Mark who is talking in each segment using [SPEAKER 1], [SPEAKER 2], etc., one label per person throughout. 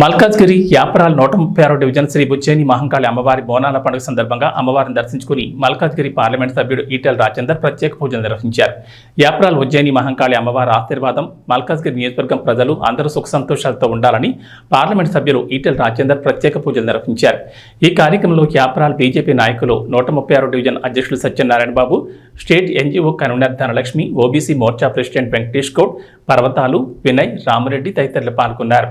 [SPEAKER 1] మల్కాజ్గిరి యాపరాల్ నూట ముప్పై ఆరో డివిజన్ శ్రీ బుజ్జేని మహంకాళి అమ్మవారి బోనాల పండుగ సందర్భంగా అమ్మవారిని దర్శించుకుని మల్కాజ్గిరి పార్లమెంట్ సభ్యుడు ఈటెల రాజేందర్ ప్రత్యేక పూజలు నిర్వహించారు. యాపరాల్ ఉజ్జయిని మహంకాళి అమ్మవారి ఆశీర్వాదం మల్కాజ్గిరి నియోజకవర్గం ప్రజలు అందరూ సుఖ సంతోషాలతో ఉండాలని పార్లమెంట్ సభ్యులు ఈటెల రాజేందర్ ప్రత్యేక పూజలు నిర్వహించారు. ఈ కార్యక్రమంలో యాపరాల్ బీజేపీ నాయకులు నూట ముప్పై ఆరో డివిజన్ అధ్యక్షులు Satyanarayana Babu state NGO convener Dhanalakshmi OBC Morcha president Venkatesh Goud Parvathalu Vinay Ramareddy తదితరులు పాల్గొన్నారు.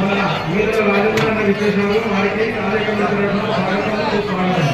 [SPEAKER 2] మన ఈతల రాజేంద్ర విచ్చేశారు వారికి కార్యక్రమం తరఫున స్వాగతం సుస్వాగతం